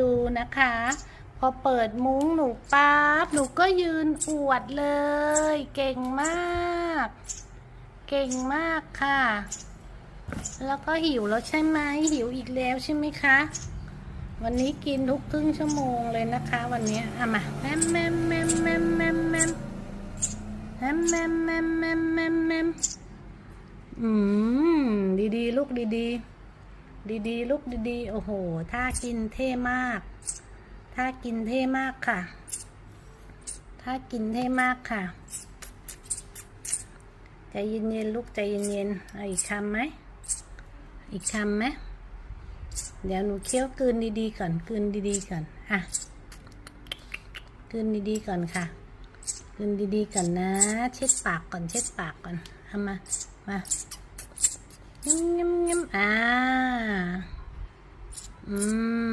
ดูนะคะ พอเปิดมุ้งหนูปั๊บหนูก็ยืนอวดเลย เก่งมาก เก่งมากค่ะ แล้วก็หิวแล้วใช่ไหมหิวอีกแล้วใช่ไหมคะ วันนี้กินทุกครึ่งชั่วโมงเลยนะคะ วันนี้เอามาแมมแมมแมมแมมแมมแมมแมมแมมแมมแมมแมมอืมดีๆ ลูกดีๆ ดีๆ ลูกดีๆ โอ้โหท่ากินเท่มากท่ากินเท่มากค่ะท่ากินเท่มากค่ะ ใจเย็นๆ ลูกใจเย็นๆเอาอีกคำไหม อีกคำไหม เดี๋ยวหนูเคี้ยวกืนดีๆก่อนกืนดีๆก่อน อะกืนดีๆก่อนค่ะกืนดีๆก่อนนะ เช็ดปากก่อน เช็ดปากก่อนทำมา มายิ้มยิ้มยิ้มอ่า Mm.